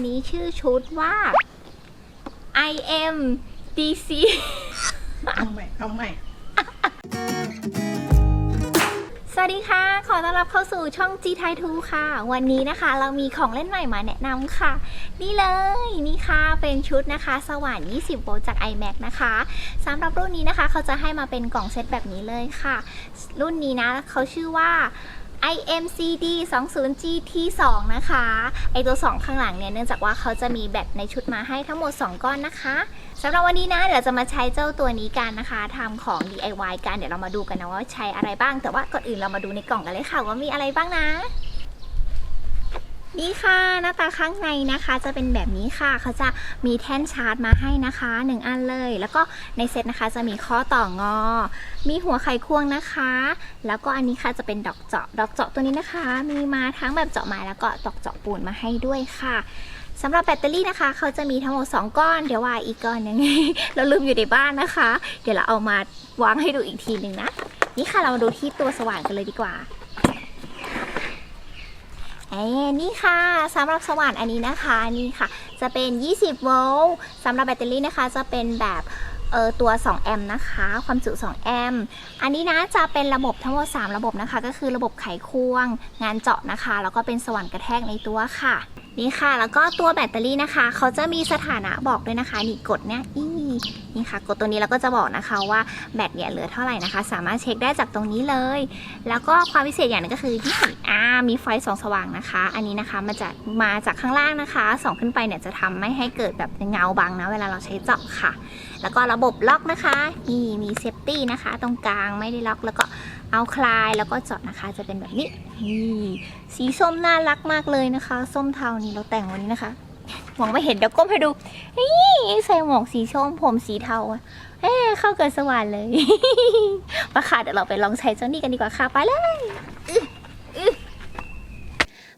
อันนี้ชื่อชุดว่า I am DC เอาใหม่เอาใหม่สวัสดีค่ะ ขอต้อนรับเข้าสู่ช่อง G t i 2ค่ะ วันนี้นะคะเรามีของเล่นใหม่มาแนะนำค่ะ นี่เลยนี่ค่ะเป็นชุดนะคะ สว่าน 20 โวลต์จาก iMac นะคะสำหรับรุ่นนี้นะคะ เขาจะให้มาเป็นกล่องเซตแบบนี้เลยค่ะ รุ่นนี้นะเขาชื่อว่า IMCD 20 GT 2 นะคะ ไอตัว 2 ข้างหลังเนี่ยเนื่องจากว่าเขาจะมีแบตในชุดมาให้ทั้งหมด 2 ก้อนนะคะสำหรับวันนี้นะเดี๋ยวจะมาใช้เจ้าตัวนี้กันนะคะทำของ DIY กันเดี๋ยวเรามาดูกันนะว่าใช้อะไรบ้าง แต่ว่าก่อนอื่นเรามาดูในกล่องกันเลยค่ะว่ามีอะไรบ้างนะ นี่ค่ะหน้าตาข้างในนะคะจะเป็นแบบนี้ค่ะเขาจะมีแท่นชาร์จมาให้นะคะหนึ่งอันเลย แล้วก็ในเซตนะคะจะมีข้อต่องอ มีหัวไขควงนะคะ แล้วก็อันนี้ค่ะจะเป็นดอกเจาะ ดอกเจาะตัวนี้นะคะ มีมาทั้งแบบเจาะไม้แล้วก็ดอกเจาะปูนมาให้ด้วยค่ะสำหรับแบตเตอรี่นะคะ เขาจะมีทั้งหมด 2 ก้อน เดี๋ยวว่าอีกก้อนหนึงเราลืมอยู่ในบ้านนะคะ เดี๋ยวเราเอามาวางให้ดูอีกทีหนึ่งนะ นี่ค่ะเรามาดูที่ตัวสว่านกันเลยดีกว่า เอ้นี่ค่ะสำหรับสว่านอันนี้นะคะนี่ค่ะ จะเป็น 20 โวลต์สำหรับแบตเตอรี่นะคะ จะเป็นแบบเออตัว 2 แอมป์นะคะ ความจุ 2 แอมป์ อันนี้นะจะเป็นระบบทั้งหมด 3 ระบบนะคะ ก็คือระบบไขควง งานเจาะนะคะ แล้วก็เป็นสว่านกระแทกในตัวค่ะ นี่ค่ะ แล้วก็ตัวแบตเตอรี่นะคะ เขาจะมีสถานะบอกด้วยนะคะ นี่กดเนี่ยอี นี่ค่ะกดตัวนี้แล้วก็จะบอกนะคะว่าแบตเนี่ยเหลือเท่าไหร่นะคะ สามารถเช็คได้จากตรงนี้เลย แล้วก็ความพิเศษอย่างหนึงก็คือที่อ่ามีไฟสองสว่างนะคะ อันนี้นะคะมันจะมาจากข้างล่างนะคะส่องขึ้นไปเนี่ยจะทำไม่ให้เกิดแบบเงาบังนะเวลาเราใช้เจาะค่ะ แล้วก็ระบบล็อกนะคะนี่มีเซฟตี้นะคะ ตรงกลางไม่ได้ล็อกแล้วก็เอาคลายแล้วก็เจาะนะคะจะเป็นแบบนี้นี่สีส้มน่ารักมากเลยนะคะ ส้มเทานี่เราแต่งวันนี้นะคะ มองไม่เห็นเดี๋ยวก้มให้ดูนี่ใส่หมวกสีส้มผมสีเทาเอ้เข้ากับสว่านเลยมาค่ะเดี๋ยวเราไปลองใช้เจ้านี่กันดีกว่าค่ะไปเลย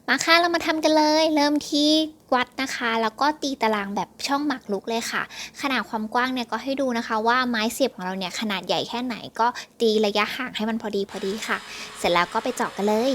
มาค่ะเรามาทำกันเลย เริ่มที่วัดนะคะ แล้วก็ตีตารางแบบช่องหมากรุกเลยค่ะ ขนาดความกว้างเนี่ยก็ให้ดูนะคะว่าไม้เสียบของเราเนี่ยขนาดใหญ่แค่ไหนก็ตีระยะห่างให้มันพอดีพอดีค่ะ เสร็จแล้วก็ไปเจาะกันเลย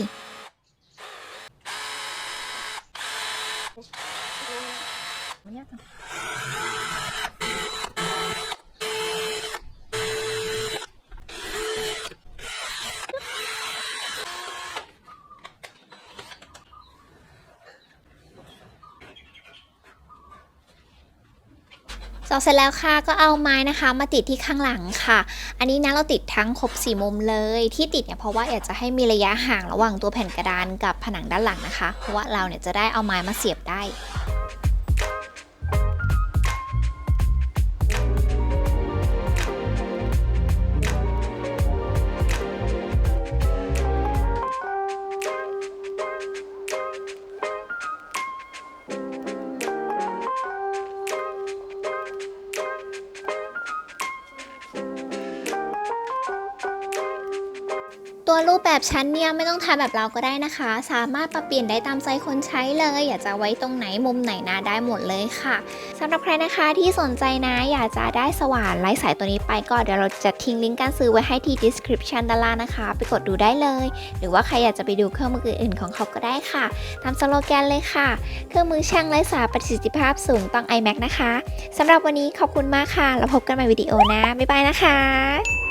เจาะเสร็จแล้วค่ะก็เอาไม้นะคะมาติดที่ข้างหลังค่ะ อันนี้นะเราติดทั้งครบสี่มุมเลยที่ติดเนี่ยเพราะว่าอยากจะให้มีระยะห่างระหว่างตัวแผ่นกระดานกับผนังด้านหลังนะคะ เพราะว่าเราเนี่ยจะได้เอาไม้มาเสียบได้ ตัวรูปแบบชั้นเนี่ยไม่ต้องทำแบบเราก็ได้นะคะ สามารถปรับเปลี่ยนได้ตามใจคนใช้เลย อยากจะไว้ตรงไหนมุมไหนนะได้หมดเลยค่ะสำหรับใครนะคะที่สนใจนะ อยากจะได้สว่านไร้สายตัวนี้ไปก็เดี๋ยวเราจะทิ้งลิงก์การซื้อไว้ให้ที่ description ด้านล่างนะคะ ไปกดดูได้เลย หรือว่าใครอยากจะไปดูเครื่องมืออื่นๆของเขาก็ได้ค่ะ ตามสโลแกนเลยค่ะ เครื่องมือช่างไร้สายประสิทธิภาพสูงต้อง iMac นะคะสำหรับวันนี้ขอบคุณมากค่ะแล้วพบกันใหม่วิดีโอนะบ๊ายบายนะคะ